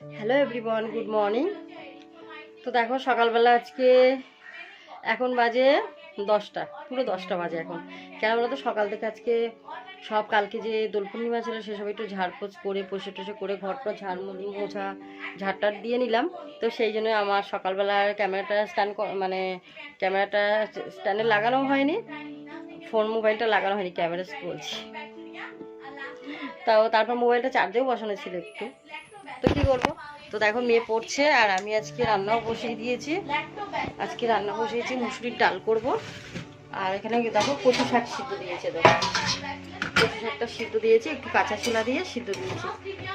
Hello everyone good morning তো দেখো, সকালবেলা আজকে এখন বাজে দশটা, পুরো দশটা বাজে এখন। কেন বলতো সকাল থেকে আজকে সব কালকে যে দোল পূর্ণিমা ছিল, সেসব একটু ঝাড়পোছ করে পয়সা টসে করে ঘরটা ঝাড় মোছা, ঝাড়টার দিয়ে নিলাম। তো সেই জন্য আমার সকালবেলা ক্যামেরাটা স্ট্যান্ড মানে ক্যামেরাটা স্ট্যান্ডে লাগানো হয়নি। ফোন, মোবাইলটা লাগানো হয়নি, ক্যামেরা বলছি তাও তারপর মোবাইলটা চার্জেও বসানো ছিল একটু। তো কি করব? তো দেখো মেয়ে পড়ছে আর আমি আজকে রান্নাও বসিয়ে দিয়েছি। আজকে রান্না বসিয়েছি, মুসুরির ডাল করব। আর এখানে দেখো কচু শাক সিদ্ধ দিয়েছে দেখো। কচু শাকটা সিদ্ধ দিয়েছি, একটু কাঁচা ছোলা দিয়ে সিদ্ধ দিয়েছি।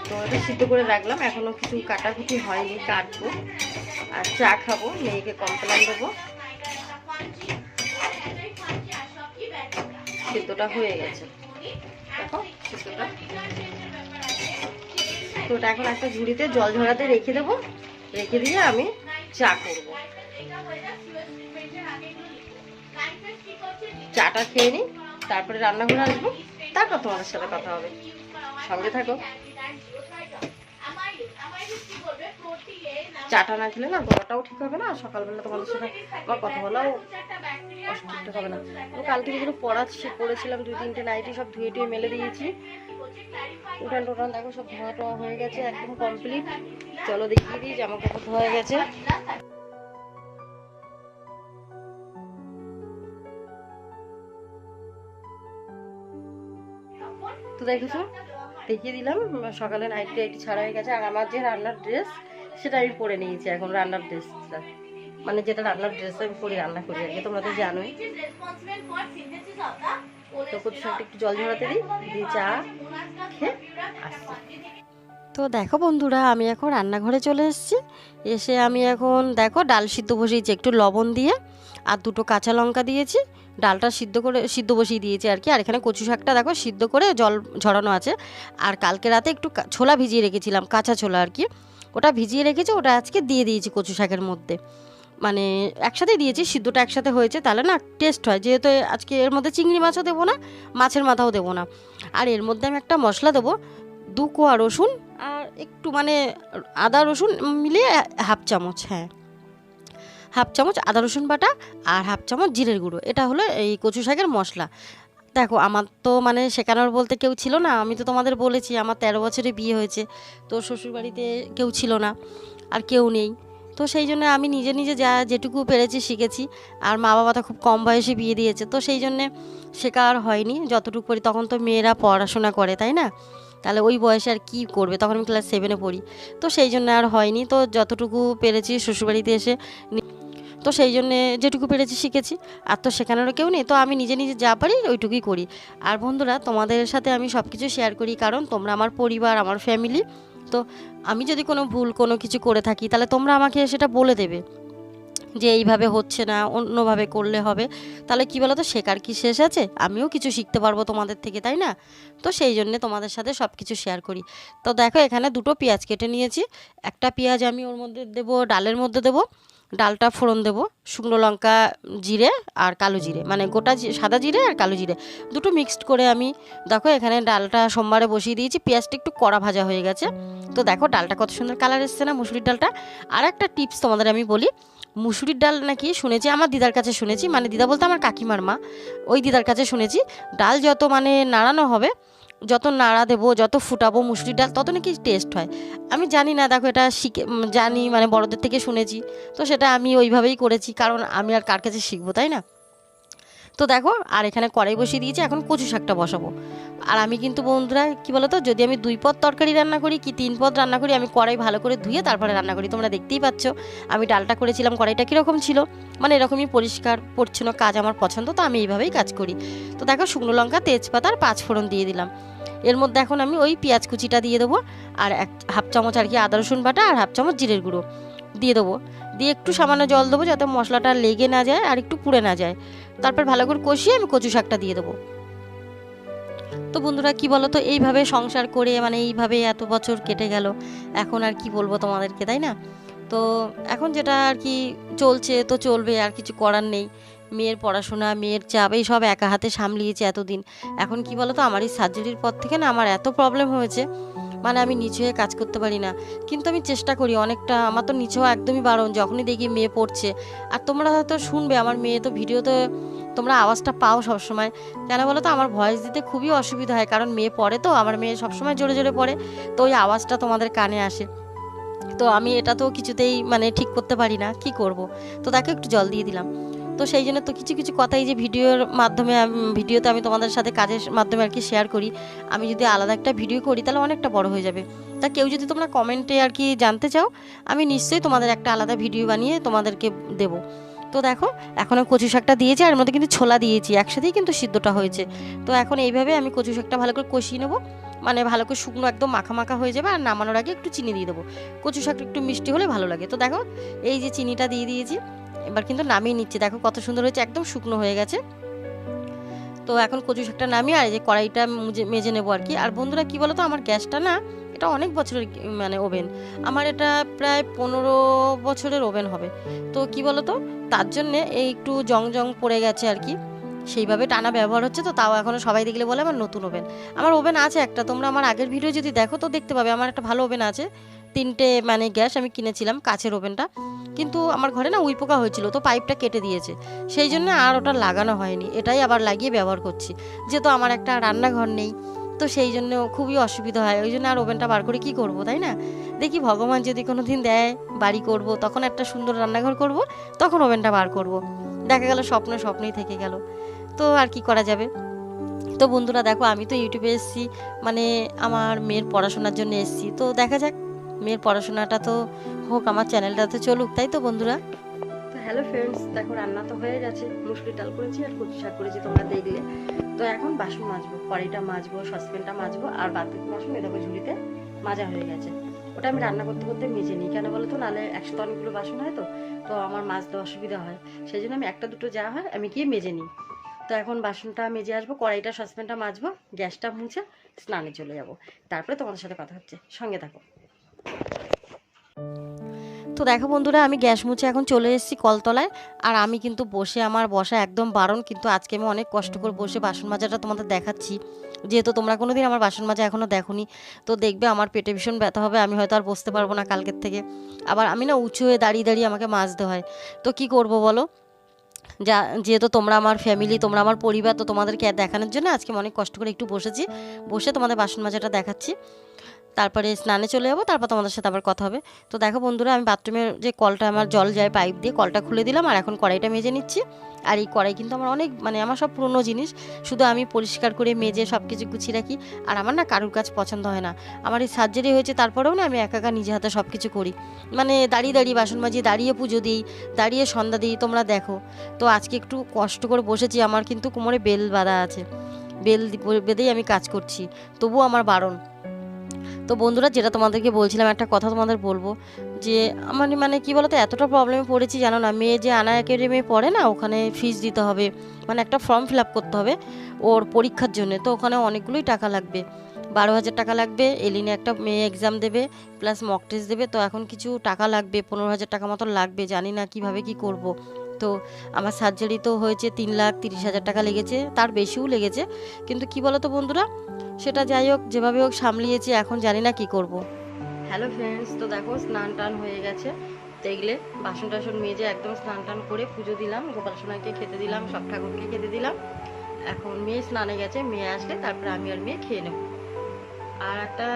তো এটা সিদ্ধ করে রাখলাম এখনও কিছু কাটাকুটি হয়নি, কাটবো। আর চা খাব, মেয়েকে কমপ্লেন দেবো। সিদ্ধটা হয়ে গেছে। দেখো, সিদ্ধটা তো ওটা এখন একটা ঝুড়িতে জল ঝরাতে রেখে দেবো। রেখে দিয়ে আমি চা করব। চাটা খেয়ে নিই, তারপরে রান্নাঘরে আসব, তারপর তোমাদের সাথে কথা হবে। সঙ্গে থাকো। চাটা না খেলে না গলাটাও ঠিক হবে না, সকালবেলা তোমাদের সাথে আমার কথা বলাও ঠিকঠাক হবে না। তো কাল থেকে যেগুলো পড়া পড়েছিলাম দুই তিনটে নাইটি সব ধুয়ে টুয়ে মেলে দিয়েছি। উঠান টোটান দেখো, সব ধোয়া টোয়া হয়ে গেছে, একদম কমপ্লিট চলো দেখিয়ে দিই, জামা কাপড় ধোয়া গেছে। তো দেখেছ? দেখিয়ে দিলাম, সকালে নাইট টাইট ছাড়া হয়ে গেছে, আর আমার যে রান্নার ড্রেস সেটা আমি পরে নিয়েছি এখন, রান্নার ড্রেসটা মানে যেটা রান্নার ড্রেস আমি পরে রান্না করি আর কি, তোমরা তো জানোই। তো শাকটা একটু জল ঝরাতে দিই, দিয়ে চা তো দেখো বন্ধুরা, আমি এখন রান্নাঘরে চলে এসেছি। এসে আমি এখন, দেখো, ডাল সিদ্ধ বসিয়েছি, একটু লবণ দিয়ে, আর দুটো কাঁচা লঙ্কা দিয়েছি। ডালটা সিদ্ধ করে, সিদ্ধ বসিয়ে দিয়েছি আর কি। আর এখানে কচু শাকটা দেখো, সিদ্ধ করে জল ঝরানো আছে। আর কালকে রাতে একটু ছোলা ভিজিয়ে রেখেছিলাম, কাঁচা ছোলা আর কি। ওটা ভিজিয়ে রেখেছি, ওটা আজকে দিয়ে দিয়েছি কচু শাকের মধ্যে। মানে একসাথে দিয়েছি, সিদ্ধটা একসাথে হয়েছে, তাহলে না টেস্ট হয়। যেহেতু আজকে এর মধ্যে চিংড়ি মাছও দেবো না, মাছের মাথাও দেবো না। আর এর মধ্যে আমি একটা মশলা দেবো, দু কোয়া রসুন আর একটু মানে আদা রসুন মিলিয়ে হাফ চামচ হ্যাঁ। হাফ চামচ আদা রসুন বাটা আর হাফ চামচ জিরের গুঁড়ো, এটা হলো এই কচু শাকের মশলা। দেখো, আমার তো মানে শেখানোর বলতে কেউ ছিল না, আমি তো তোমাদের বলেছি, আমার তেরো বছরে বিয়ে হয়েছে, তো শ্বশুরবাড়িতে কেউ ছিল না, আর কেউ নেই। তো সেই জন্য আমি নিজে নিজে যা যেটুকু পেরেছি শিখেছি। আর মা বাবা তো খুব কম বয়সে বিয়ে দিয়েছে, তো সেই জন্যে শেখা আর হয়নি। যতটুকু পড়ি তখন তো মেয়েরা পড়াশোনা করে, তাই না? তাহলে ওই বয়সে আর কী করবে? তখন আমি ক্লাস সেভেনে পড়ি। তো সেই জন্য আর হয়নি। তো যতটুকু পেরেছি শ্বশুরবাড়িতে এসে তো সেই জন্যে যেটুকু পেরেছি শিখেছি। আর তো শেখানোরও কেউ নেই, তো আমি নিজে নিজে যা পারি ওইটুকুই করি। আর বন্ধুরা, তোমাদের সাথে আমি সব কিছু শেয়ার করি, কারণ তোমরা আমার পরিবার, আমার ফ্যামিলি তো আমি যদি কোনো ভুল কোনো কিছু করে থাকি, তাহলে তোমরা আমাকে সেটা বলে দেবে যে এইভাবে হচ্ছে না, অন্যভাবে করলে হবে। তাহলে কি বলো তো শেখার কি শেষ আছে? আমিও কিছু শিখতে পারব তোমাদের থেকে, তাই না? তো সেই জন্যে তোমাদের সাথে সব কিছু শেয়ার করি। তো দেখো, এখানে দুটো পেঁয়াজ কেটে নিয়েছি। একটা পেঁয়াজ আমি ওর মধ্যে দেবো, ডালের মধ্যে দেবো। ডালটা ফোড়ন দেবো, শুকনো লঙ্কা জিরে আর কালো জিরে। মানে গোটা সাদা জিরে আর কালো জিরে। দুটো মিক্সড করে আমি, দেখো এখানে ডালটা সোমবারে বসিয়ে দিয়েছি, পেঁয়াজটা একটু কড়া ভাজা হয়ে গেছে। তো দেখো ডালটা কত সুন্দর কালার এসছে না মুসুরির ডালটা। আর একটা টিপস তোমাদের আমি বলি, মুসুরির ডাল নাকি শুনেছি, আমার দিদার কাছে শুনেছি মানে দিদা বলতে আমার কাকিমার মা, ওই দিদার কাছে শুনেছি, ডাল যত মানে নাড়ানো হবে যত নাড়া দেবো, যত ফুটাবো মুসুরির ডাল, তত নাকি টেস্ট হয়। আমি জানি না, দেখো এটা শিখে জানি মানে বড়দের থেকে শুনেছি। তো সেটা আমি ওইভাবেই করেছি, কারণ আমি আর কার কাছে শিখব, তাই না? তো দেখো, আর এখানে কড়াই বসিয়ে দিয়েছি, এখন কচু শাকটা বসাবো। আর আমি কিন্তু বন্ধুরা, কি বলতো, যদি আমি দুই পদ তরকারি রান্না করি কি তিন পদ রান্না করি, আমি কড়াই ভালো করে ধুয়ে তারপরে রান্না করি। তোমরা দেখতেই পাচ্ছ, আমি ডালটা করেছিলাম, কড়াইটা কীরকম ছিল। মানে এরকমই পরিষ্কার, পরিচ্ছন্ন কাজ আমার পছন্দ, তো আমি এইভাবেই কাজ করি। তো দেখো, শুকনো লঙ্কা, তেজপাতা আর পাঁচ ফোড়ন দিয়ে দিলাম। এর মধ্যে এখন আমি ওই পেঁয়াজ কুচিটা দিয়ে দেবো আর এক হাফ চামচ আর কি আদা রসুন বাটা আর হাফ চামচ জিরের গুঁড়ো দিয়ে দেবো। দিয়ে একটু সামান্য জল দেবো যাতে মশলাটা লেগে না যায় আর একটু পুড়ে না যায়। তারপর ভালো করে কষিয়ে আমি কচু শাকটা দিয়ে দেবো। তো বন্ধুরা, কি বলো তো এইভাবে সংসার করে মানে এইভাবে এত বছর কেটে গেল। এখন আর কি বলব তোমাদেরকে, তাই না? তো এখন যেটা আর কি চলছে তো চলবে, আর কিছু করার নেই। মেয়ের পড়াশোনা, মেয়ের চাপ, এই সব একা হাতে সামলিয়েছে এতদিন। এখন কি বলো তো আমার এই সার্জারির পর থেকে না আমার এত প্রবলেম হয়েছে। মানে আমি নিচে হয়ে কাজ করতে পারি না। কিন্তু আমি চেষ্টা করি অনেকটা, আমার তো নিচে হওয়া একদমই বারণ, যখনই দেখি মেয়ে পড়ছে। আর তোমরা হয়তো শুনবে, আমার মেয়ে তো ভিডিওতে তোমরা আওয়াজটা পাও সবসময়। কেন বলো তো আমার ভয়েস দিতে খুবই অসুবিধা হয়, কারণ মেয়ে পড়ে তো, আমার মেয়ে সবসময় জোরে জোরে পড়ে, তো ওই আওয়াজটা তোমাদের কানে আসে। তো আমি এটা তো কিছুতেই মানে ঠিক করতে পারি না, কি করব? তো তাকে একটু জল দিয়ে দিলাম। তো সেই জন্য তো কিছু কিছু কথাই যে ভিডিওর মাধ্যমে ভিডিওতে আমি তোমাদের সাথে কাজের মাধ্যমে আর কি শেয়ার করি। আমি যদি আলাদা একটা ভিডিও করি, তাহলে অনেকটা বড় হয়ে যাবে। তা কেউ যদি তোমরা কমেন্টে আর কি জানতে চাও, আমি নিশ্চয়ই তোমাদের একটা আলাদা ভিডিও বানিয়ে তোমাদেরকে দেবো। তো দেখো, এখন আমি কচু শাকটা দিয়েছি, আর মধ্যে কিন্তু ছোলা দিয়েছি। একসাথেই কিন্তু সিদ্ধটা হয়েছে। তো এখন এইভাবে আমি কচু শাকটা ভালো করে কষিয়ে নেব। মানে ভালো করে শুকনো একদম মাখা মাখা হয়ে যাবে আর নামানোর আগে একটু চিনি দিয়ে দেবো। কচু শাকটা একটু মিষ্টি হলে ভালো লাগে। তো দেখো, এই যে চিনিটা দিয়ে দিয়েছি, এবার কিন্তু নামিয়ে নিচ্ছি। দেখো কত সুন্দর হয়েছে, একদম শুকনো হয়ে গেছে। তো এখন কচু শাকটা নামিয়ে আর এই যে কড়াইটা মেজে নেব আর কি। আর বন্ধুরা কি বলো তো আমার গ্যাসটা না, এটা অনেক বছরের মানে ওভেন। আমার এটা প্রায় পনেরো বছরের ওভেন হবে। তো কি বলো তো তার জন্যে এই একটু জং জং পড়ে গেছে আর কি। সেইভাবে টানা ব্যবহার হচ্ছে তো তাও এখনও সবাই দেখলে বলে আমার নতুন ওভেন। আমার ওভেন আছে একটা, তোমরা আমার আগের ভিডিও যদি দেখো তো দেখতে পাবে, আমার একটা ভালো ওভেন আছে। তিনটে মানে গ্যাস আমি কিনেছিলাম কাছের ওভেনটা। কিন্তু আমার ঘরে না উই পোকা হয়েছিল, তো পাইপটা কেটে দিয়েছে। সেই জন্য আর ওটা লাগানো হয়নি, এটাই আবার লাগিয়ে ব্যবহার করছি। যেহেতু আমার একটা রান্নাঘর নেই, তো সেই জন্য খুবই অসুবিধা হয়। ওই জন্য আর ওভেনটা বার করে কি করব, তাই না? দেখি ভগবান যদি কোনো দিন দেয়, বাড়ি করব, তখন একটা সুন্দর রান্নাঘর করব, তখন ওভেনটা বার করব। দেখা গেল স্বপ্ন স্বপ্নই থেকে গেল। তো আর কি করা যাবে? তো বন্ধুরা দেখো, আমি তো ইউটিউবে এসেছি মানে আমার মেয়ের পড়াশোনার জন্য এসেছি। তো দেখা যাক, মেয়ের পড়াশোনাটা তো হোক, আমার চ্যানেলটা তো চলুক, তাই তো বন্ধুরা? তো হ্যালো ফ্রেন্ডস দেখো রান্না তো হয়ে গেছে। মুসুরি ডাল করেছি আর কচু শাক করেছি, তোমরা দেখলে। তো এখন বাসন মাজবো, কড়াইটা মাজবো, সসপ্যানটা মাজবো, আর বাকি বাসন এ দেখো ঝুড়িতে মাজা হয়ে গেছে। ওটা আমি রান্না করতে করতে মেজে নিই। কেন বলো তো নাহলে একসাথে অনেকগুলো বাসন হয় তো তো আমার মাজতে অসুবিধা হয়। সেই জন্য আমি একটা দুটো যা হয় আমি গিয়ে মেজে নিই। তো এখন বাসনটা মেজে আসব, কড়াইটা, সসপ্যানটা মাজবো, গ্যাসটা মুছে স্নানে চলে যাব। তারপরে তোমাদের সাথে কথা হচ্ছে। সঙ্গে থাকো। তো দেখো বন্ধুরা, আমি গ্যাস মুছে এখন চলে এসেছি কলতলায়, আর আমি কিন্তু বসে আমার বসা একদম বারণ, কিন্তু আজকে আমি অনেক কষ্ট করে বসে বাসন মাজাটা তোমাদের দেখাচ্ছি। যেহেতু তোমরা কোনো দিন আমার বাসন মাজা এখনও দেখোনি, তো দেখবে আমার পেটে ভীষণ ব্যথা হবে, আমি হয়তো আর বসতে পারব না কালকের থেকে। আবার আমি না উঁচু হয়ে দাঁড়িয়ে দাঁড়িয়ে আমাকে মাজতে হয়। তো কি করব বলো? যা, যেহেতু তোমরা আমার ফ্যামিলি তোমরা আমার পরিবার, তো তোমাদেরকে দেখানোর জন্য আজকে অনেক কষ্ট করে একটু বসেছি, বসে তোমাদের বাসন মাজাটা দেখাচ্ছি। তারপরে স্নানে চলে যাব, তারপর তোমাদের সাথে আবার কথা হবে। তো দেখো বন্ধুরা, আমি বাথরুমের যে কলটা, আমার জল যায় পাইপ দিয়ে, কলটা খুলে দিলাম আর এখন কড়াইটা মেজে নিচ্ছি। আর এই কড়াই কিন্তু আমার অনেক মানে আমার সব পুরনো জিনিস, শুধু আমি পরিষ্কার করে মেজে সব কিছু গুছিয়ে রাখি। আর আমার না কারুর কাজ পছন্দ হয় না। আমার এই সার্জারি হয়েছে, তারপরেও না আমি একা একা নিজে হাতে সব কিছু করি। মানে দাঁড়িয়ে দাঁড়িয়ে বাসন মাজিয়ে দাঁড়িয়ে পুজো দিই, দাঁড়িয়ে সন্ধ্যা দিই, তোমরা দেখো। তো আজকে একটু কষ্ট করে বসেছি, আমার কিন্তু কোমরে বেল বাঁধা আছে। বেল বেঁধেই আমি কাজ করছি। তবুও আমার বারণ। তো বন্ধুরা, যেটা তোমাদেরকে বলছিলাম, একটা কথা তোমাদের বলব যে আমার মানে কি বলতো, এতটা প্রবলেমে পড়েছি, জানো না? মেয়ে যে আনা একাডেমি পড়ে না, ওখানে ফিস দিতে হবে মানে একটা ফর্ম ফিল আপ করতে হবে ওর পরীক্ষার জন্য। তো ওখানে অনেকগুলোই টাকা লাগবে। বারো হাজার টাকা লাগবে এলিনে একটা মেয়ে এক্সাম দেবে প্লাস মক টেস্ট দেবে, তো এখন কিছু টাকা লাগবে, পনেরো হাজার টাকা মতো লাগবে, জানি না কীভাবে কি করব। তো আমার সার্জারি তো হয়েছে তিন লাখ তিরিশ হাজার টাকা লেগেছে, তার বেশিও লেগেছে। কিন্তু কি বলো তো বন্ধুরা, সেটা যাই হোক, যেভাবে হোক সামলিয়েছি, এখন জানি না কি করব। হ্যালো ফ্রেন্ডস তো দেখো স্নান টান হয়ে গেছে। দেখলে বাসন টাসন মেজে একদম স্নান টান করে পুজো দিলাম, গোপাল সোনাকে খেতে দিলাম, সব ঠাকুরকে খেতে দিলাম। এখন মেয়ে স্নানে গেছে, মেয়ে আসলে তারপরে আমি আর মেয়ে খেয়ে নেব। আর একটা,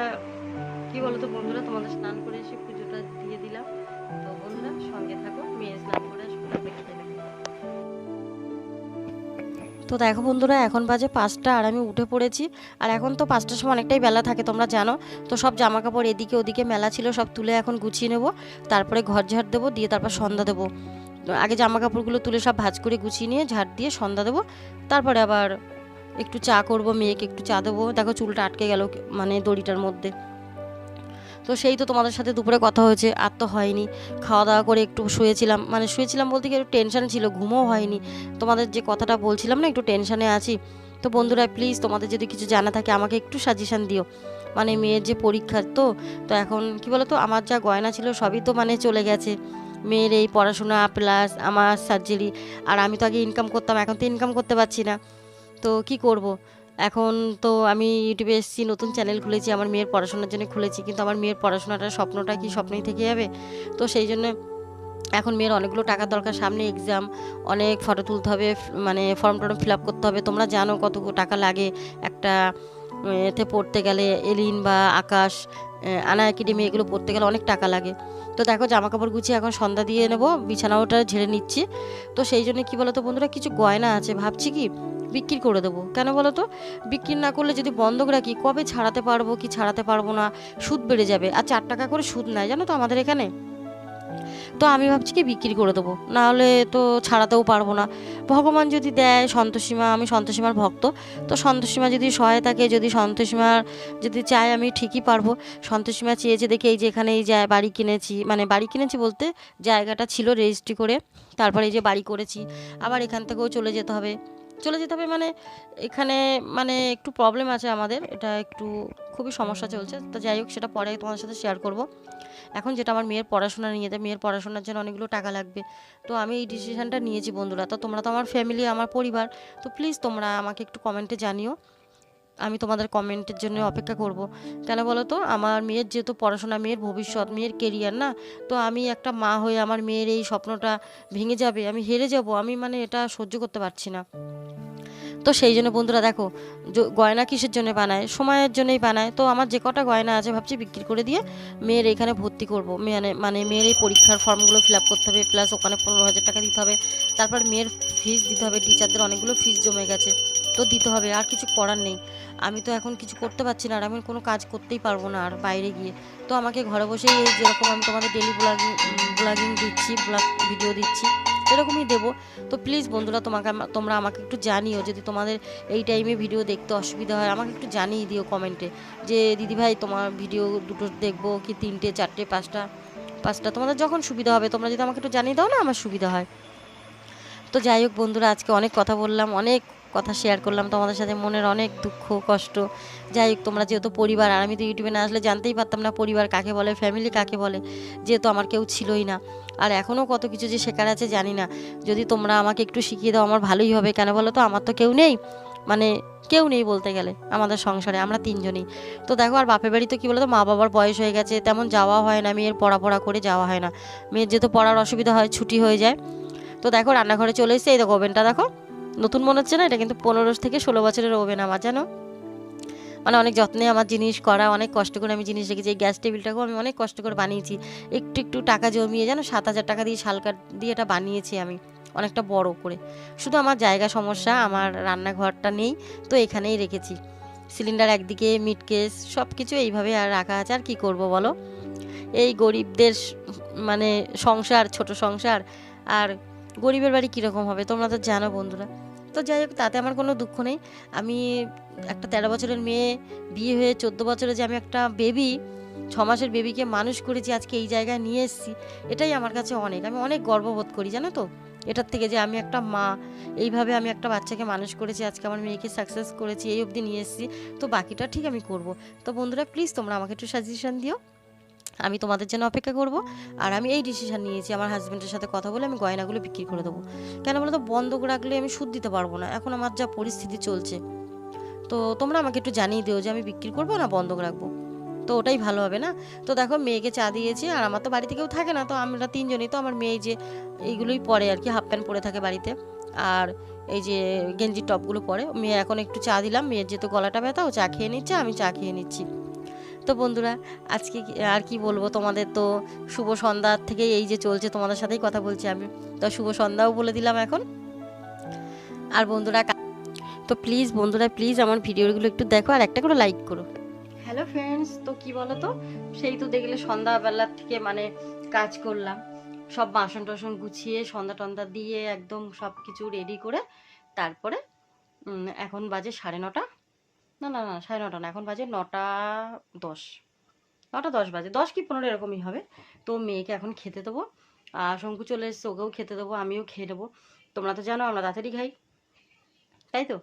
কি বলো তো বন্ধুরা, তোমাদের স্নান করে এসে তো দেখো বন্ধুরা, এখন বাজে পাঁচটা আর আমি উঠে পড়েছি। আর এখন তো পাঁচটার সময় অনেকটাই বেলা থাকে, তোমরা জানো। তো সব জামা কাপড় এদিকে ওদিকে মেলা ছিল, সব তুলে এখন গুছিয়ে নেব। তারপরে ঘর ঝাড় দেবো, দিয়ে তারপর সন্ধ্যা দেবো। আগে জামা কাপড়গুলো তুলে সব ভাঁজ করে গুছিয়ে নিয়ে ঝাড় দিয়ে সন্ধ্যা দেবো। তারপরে আবার একটু চা করব, মেয়েকে একটু চা দেবো। দেখো চুলটা আটকে গেল মানে দড়িটার মধ্যে। তো সেই তো তোমাদের সাথে দুপুরে কথা হয়েছে, আর তো হয়নি। খাওয়া দাওয়া করে একটু শুয়েছিলাম মানে শুয়েছিলাম বলতে কি একটু টেনশানে ছিল, ঘুমও হয়নি। তোমাদের যে কথাটা বলছিলাম না, একটু টেনশানে আছি। তো বন্ধুরা প্লিজ তোমাদের যদি কিছু জানা থাকে, আমাকে একটু সাজেশান দিও। মানে মেয়ের যে পরীক্ষা তো তো এখন কি বলো তো আমার যা গয়না ছিল সবই তো মানে চলে গেছে। মেয়ের এই পড়াশোনা প্লাস আমার সার্জারি আর আমি তো আগে ইনকাম করতাম, এখন তো ইনকাম করতে পারছি না। তো কি করব? এখন তো আমি ইউটিউবে এসেছি, নতুন চ্যানেল খুলেছি, আমার মেয়ের পড়াশোনার জন্য খুলেছি, কিন্তু আমার মেয়ের পড়াশোনাটা স্বপ্নটা কি স্বপ্নই থেকে যাবে? তো সেই জন্য এখন মেয়ের অনেকগুলো টাকার দরকার, সামনে এক্সাম অনেক ফটো তুলতে হবে মানে ফর্ম টর্ম ফিল আপ করতে হবে। তোমরা জানো কত টাকা লাগে একটা এতে পড়তে গেলে, এলিন বা আকাশ আনা একাডেমি এগুলো পড়তে গেলে অনেক টাকা লাগে। তো দেখো জামা কাপড় গুছিয়ে এখন সন্ধ্যা দিয়ে নেব, বিছানাওটা ঝেড়ে নিচ্ছি। তো সেই জন্য কি বলতো বন্ধুরা, কিছু গয়না আছে, ভাবছি কি বিক্রি করে দেবো। কেন বলো তো? বিক্রি না করলে যদি বন্ধক রাখি, কবে ছাড়াতে পারব, কি ছাড়াতে পারব না? সুদ বেড়ে যাবে। আর চার টাকা করে সুদ নেয় জানো তো আমাদের এখানে? তো আমি ভাবছি কি বিক্রি করে দেবো? নাহলে তো ছাড়াতেও পারব না। ভগবান যদি দেয়, সন্তোষীমা, আমি সন্তোষীমার ভক্ত। তো সন্তোষীমা যদি সহায় থাকে, যদি সন্তোষীমার যদি চায় আমি ঠিকই পারব। সন্তোষীমা চেয়েছে দেখে এই যে এখানে এই যায় বাড়ি কিনেছি। মানে বাড়ি কিনেছি বলতে জায়গাটা ছিল রেজিস্ট্রি করে, তারপরে এই যে বাড়ি করেছি। আবার এখান থেকেও চলে যেতে হবে। চলে যেতে হবে মানে এখানে মানে একটু প্রবলেম আছে আমাদের। এটা একটু খুবই সমস্যা চলছে। তো যাই হোক, সেটা পরে তোমাদের সাথে শেয়ার করব। এখন যেটা আমার মেয়ের পড়াশোনা নিয়ে যায় মেয়ের পড়াশোনার জন্য অনেকগুলো টাকা লাগবে। তো আমি এই ডিসিশানটা নিয়েছি বন্ধুরা। তো তোমরা তো আমার ফ্যামিলি আমার পরিবার। তো প্লিজ তোমরা আমাকে একটু কমেন্টে জানিও। আমি তোমাদের কমেন্টের জন্য অপেক্ষা করব। কেন বলো তো আমার মেয়ের যেহেতু পড়াশোনা, মেয়ের ভবিষ্যৎ, মেয়ের কেরিয়ার না, তো আমি একটা মা হয়ে আমার মেয়ের এই স্বপ্নটা ভেঙে যাবে, আমি হেরে যাব, আমি মানে এটা সহ্য করতে পারছি না। তো সেই জন্য বন্ধুরা দেখো গয়না কিসের জন্য বানায়? সময়ের জন্যই বানায়। তো আমার যে কটা গয়না আছে ভাবছি বিক্রি করে দিয়ে মেয়ের এখানে ভর্তি করব। মানে মানে মেয়ের এই পরীক্ষার ফর্মগুলো ফিল করতে হবে প্লাস ওখানে পনেরো হাজার টাকা দিতে হবে। তারপর মেয়ের ফিস দিতে হবে টিচারদের অনেকগুলো ফিস জমে গেছে, তো দিতে হবে, আর কিছু করার নেই। আমি তো এখন কিছু করতে পারছি না, আর আমি কোনো কাজ করতেই পারব না আর বাইরে গিয়ে। তো আমাকে ঘরে এই যেরকম আমি তোমাদের ডেলি ব্লগিং ব্লগিং দিচ্ছি ব্লগ ভিডিও দিচ্ছি। এরকমই দেবো। তো প্লিজ বন্ধুরা, তোমাকে তোমরা আমাকে একটু জানিও যদি তোমাদের এই টাইমে ভিডিও দেখতে অসুবিধা হয়, আমাকে একটু জানিয়ে দিও কমেন্টে যে দিদিভাই তোমার ভিডিও দুটো দেখব কি তিনটে, চারটে, পাঁচটা পাঁচটা? তোমাদের যখন সুবিধা হবে, তোমরা যদি আমাকে একটু জানিয়ে দাও না, আমার সুবিধা হয়। তো যাই হোক বন্ধুরা, আজকে অনেক কথা বললাম, অনেক কথা শেয়ার করলাম। তোমাদের সাথে মনের অনেক দুঃখ, কষ্ট। যাই হোক, তোমরা যেহেতু পরিবার, আর আমি তো ইউটিউবে না আসলে জানতেই পারতাম না পরিবার কাকে বলে ফ্যামিলি কাকে বলে। যেহেতু আমার কেউ ছিলই না। আর এখনও কত কিছু যে শেখার আছে জানি না। যদি তোমরা আমাকে একটু শিখিয়ে দাও, আমার ভালোই হবে। কেন বলো তো? আমার তো কেউ নেই। মানে কেউ নেই বলতে গেলে আমাদের সংসারে, আমরা তিনজনই। তো দেখো, আর বাপের বাড়ি তো কী বলতো? মা বাবার বয়স হয়ে গেছে, তেমন যাওয়া হয় না। মেয়ের পড়া পড়া করে যাওয়া হয় না। মেয়ের যেহেতু পড়ার অসুবিধা হয়, ছুটি হয়ে যায়। তো দেখো, রান্নাঘরে চলে এসেছে। এই দেখো, ওভেনটা দেখো। নতুন মনে হচ্ছে না? এটা কিন্তু পনেরো থেকে ষোলো বছরের ওভেন আমার জানো? মানে অনেক যত্নে আমার জিনিস করা, অনেক কষ্ট করে আমি জিনিস রেখেছি, এই গ্যাস টেবিলটাকেও আমি অনেক কষ্ট করে বানিয়েছি। একটু একটু টাকা জমিয়ে, জানো, সাত হাজার টাকা দিয়ে শালকার দিয়ে এটা বানিয়েছি আমি, অনেকটা বড় করে। শুধু আমার জায়গা সমস্যা, আমার রান্নাঘরটা নেই, তো এখানেই রেখেছি। সিলিন্ডার একদিকে, মিট কেস সব কিছু এইভাবে আর রাখা আছে, আর কী করব বলো? এই গরিবদের মানে সংসার, ছোট সংসার, আর গরিবের বাড়ি কীরকম হবে? তোমরা তো জানো বন্ধুরা। তো যাই হোক, তাতে আমার কোনো দুঃখ নেই। আমি একটা তেরো বছরের মেয়ে, বিয়ে হয়ে চোদ্দ বছরে যে আমি একটা বেবি ছ মাসের বেবিকে মানুষ করেছি, আজকে এই জায়গায় নিয়ে এসেছি, এটাই আমার কাছে অনেক। আমি অনেক গর্ববোধ করি, জানো তো? এটার থেকে যে আমি একটা মা, এইভাবে আমি একটা বাচ্চাকে মানুষ করেছি, আজকে আমার মেয়েকে সাকসেস করেছি, এই অবধি নিয়ে এসেছি, তো বাকিটা ঠিক আমি করব। তো বন্ধুরা প্লিজ তোমরা আমাকে একটু সাজেশন দিও। আমি তোমাদের জন্য অপেক্ষা করব। আর আমি এই ডিসিশন নিয়েছি, আমার হাজব্যান্ডের সাথে কথা বলে আমি গয়নাগুলো বিক্রি করে দেবো। কেন বলো তো বন্ধক রাখলে আমি সুদ দিতে পারব না। এখন আমার যা পরিস্থিতি চলছে। তো তোমরা আমাকে একটু জানিয়ে দিও যে আমি বিক্রি করব না বন্ধক রাখব? তো ওটাই ভালো হবে না? তো দেখো, মেয়েকে চা দিয়েছি, আর আমার তো বাড়িতে কেউ থাকে না। তো আমরা তিনজনই তো, আমার মেয়ে যে এইগুলোই পরে আর কি হাফ প্যান্ট পরে থাকে বাড়িতে। আর এই যে গেঞ্জির টপগুলো পরে। মেয়ে এখন একটু চা দিলাম। মেয়ের যেহেতু গলাটা ব্যথা, ও চা খেয়ে নিচ্ছে, আমি চা খেয়ে নিচ্ছি। তো বন্ধুরা, আজকে আর কি বলব তোমাদের তো শুভ সন্ধ্যা থেকে এই যে চলছে, তোমাদের সাথেই কথা বলছি আমি। তো শুভ সন্ধ্যাও বলে দিলাম এখন। আর বন্ধুরা তো প্লিজ বন্ধুরা প্লিজ আমার ভিডিওগুলো একটু দেখো আর একটা করে লাইক করো। হ্যালো ফ্রেন্ডস তো কি বলো তো সেই তো দেখলে সন্ধ্যাবেলার থেকে মানে কাজ করলাম। সব বাসন টাসন গুছিয়ে, সন্ধ্যা টন্ধা দিয়ে একদম সব কিছু রেডি করে তারপরে এখন বাজে সাড়ে নটা। না না না, সাড়ে নটা না, এখন বাজে নটা দশ। নটা দশ বাজে। দশ কি পনেরো এরকমই হবে। তো মেয়েকে এখন খেতে দেবো। আর শঙ্কু চলে এসছে, ওকেও খেতে দেবো, আমিও খেয়ে নেব। তোমরা তো জানো আমরা তাড়াতাড়ি খাই। তাই তো?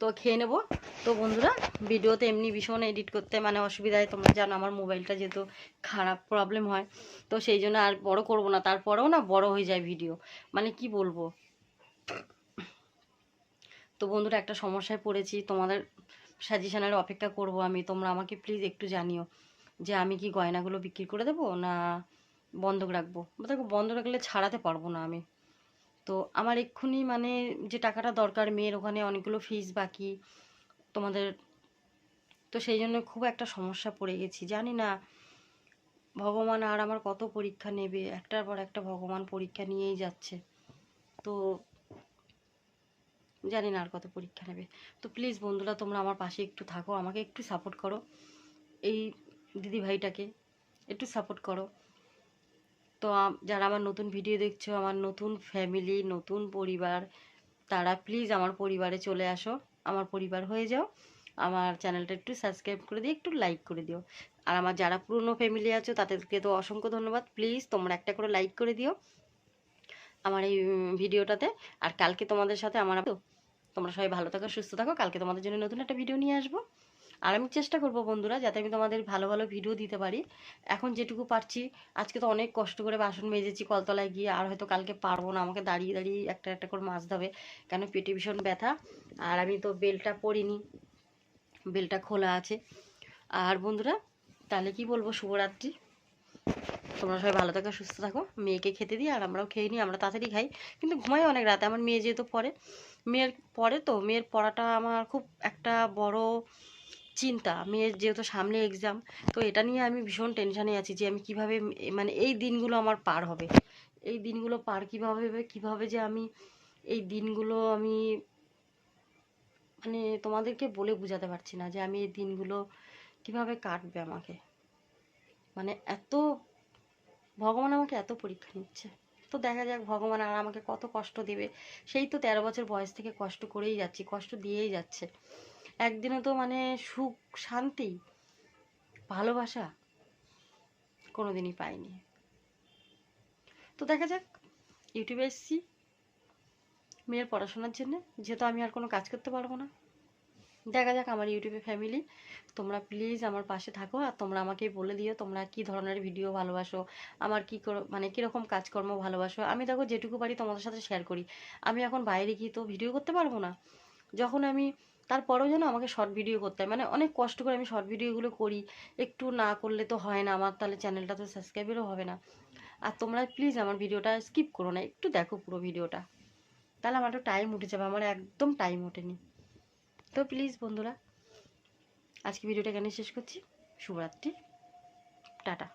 তো খেয়ে নেব। তো বন্ধুরা, ভিডিওতে এমনি ভীষণ এডিট করতে মানে অসুবিধায় তোমরা জানো আমার মোবাইলটা যেহেতু খারাপ প্রবলেম হয়। তো সেই জন্য আর বড় করব না। তারপরেও না বড় হয়ে যায় ভিডিও মানে কি বলব? তো বন্ধুরা একটা সমস্যায় পড়েছি। তোমাদের সাজেশনের অপেক্ষা করব আমি। তোমরা আমাকে প্লিজ একটু জানিও যে আমি কি গয়নাগুলো বিক্রি করে দেবো না বন্ধক রাখব। দেখো বন্ধ রাখলে ছাড়াতে পারব না আমি। তো আমার এক্ষুনি মানে যে টাকাটা দরকার, মেয়ের ওখানে অনেকগুলো ফিস বাকি, তোমাদের তো সেই জন্য খুব একটা সমস্যা পড়ে গেছি। জানি না, ভগবান আর আমার কত পরীক্ষা নেবে? একটার পর একটা ভগবান পরীক্ষা নিয়েই যাচ্ছে। তো জানি না আর কত পরীক্ষা নেবে। তো প্লিজ বন্ধুরা, তোমরা আমার পাশে একটু থাকো, আমাকে একটু সাপোর্ট করো। এই দিদি ভাইটাকে একটু সাপোর্ট করো। তো যারা আমার নতুন ভিডিও দেখছ, আমার নতুন ফ্যামিলি নতুন পরিবার, তারা প্লিজ আমার পরিবারে চলে আসো, আমার পরিবার হয়ে যাও। আমার চ্যানেলটা একটু সাবস্ক্রাইব করে দিও একটু লাইক করে দিও। আর আমার যারা পুরনো ফ্যামিলি আছো, তাদেরকে তো অসংখ্য ধন্যবাদ। প্লিজ তোমরা একটা করে লাইক করে দিও। আমার এই ভিডিওটাতে আর কালকে তোমাদের সাথে আমার তোমরা সবাই ভালো থাকো, সুস্থ থাকো। কালকে তোমাদের জন্য নতুন একটা ভিডিও নিয়ে আসব। আর আমি চেষ্টা করব বন্ধুরা, যাতে আমি তোমাদের ভালো ভালো ভিডিও দিতে পারি। এখন যেটুকু পারছি, আজকে তো অনেক কষ্ট করে বাসন মেজেছি কলতলায় গিয়ে, আর হয়তো কালকে পারব না, আমাকে দাঁড়িয়ে দাঁড়িয়ে একটা একটা করে মাছ হবে কেন পেটে ভীষণ ব্যথা। আর আমি তো বেলটা পরিনি, বেলটা খোলা আছে। আর বন্ধুরা, তাহলে কি বলব, শুভরাত্রি। তোমরা সবাই ভালো থাকো, সুস্থ থাকো। মেয়েকে খেতে দিই আর আমরাও খেয়ে নিই, আমরা তাড়াতাড়ি খাই। কিন্তু ঘুমাই অনেক রাতে, আমার মেয়ে যেহেতু পড়ে। মেয়ের পড়ে তো, মেয়ের পড়াটা আমার খুব একটা বড় চিন্তা। মেয়ের যেহেতু সামনে এক্সাম তো এটা নিয়ে আমি ভীষণ টেনশানে আছি যে আমি কীভাবে মানে এই দিনগুলো আমার পার হবে। এই দিনগুলো পার কীভাবে কীভাবে যে আমি এই দিনগুলো আমি মানে তোমাদেরকে বলে বোঝাতে পারছি না যে আমি এই দিনগুলো কীভাবে কাটবে আমাকে। মানে এত ভগবান আমাকে এত পরীক্ষা নিচ্ছে। তো দেখা যাক ভগবান আর আমাকে কত কষ্ট দেবে। সেই তো তেরো বছর বয়স থেকে কষ্ট করেই যাচ্ছি, কষ্ট দিয়েই যাচ্ছে। একদিনও তো মানে সুখ, শান্তি, ভালোবাসা কোনোদিনই পাইনি। তো দেখা যাক, ইউটিউবে এসেছি, মেয়ের পড়াশোনার জন্য, যেহেতু আমি আর কোনো কাজ করতে পারব না। দেখা যাক আমার ইউটিউবে ফ্যামিলি। তোমরা প্লিজ আমার পাশে থাকো আর তোমরা আমাকে বলে দিও তোমরা কি ধরনের ভিডিও ভালোবাসো, আমার কি কর- মানে কীরকম কাজকর্ম ভালোবাসো। আমি দেখো যেটুকু পারি তোমাদের সাথে শেয়ার করি। আমি এখন বাইরে গিয়ে তো ভিডিও করতে পারব না। যখন আমি, তারপরেও যেন আমাকে শর্ট ভিডিও করতে হয়। মানে অনেক কষ্ট করে আমি শর্ট ভিডিওগুলো করি। একটু না করলে তো হয় না, আমার তাহলে চ্যানেলটা তো সাবস্ক্রাইবেরও হবে না। আর তোমরা প্লিজ আমার ভিডিওটা স্কিপ করো না, একটু দেখো পুরো ভিডিওটা তাহলে আমার একটু টাইম উঠে যাবে, আমার একদম টাইম ওঠেনি। তো প্লিজ বন্ধুরা আজকে ভিডিওটা এখানে শেষ করছি। শুভরাত্রি। টাটা।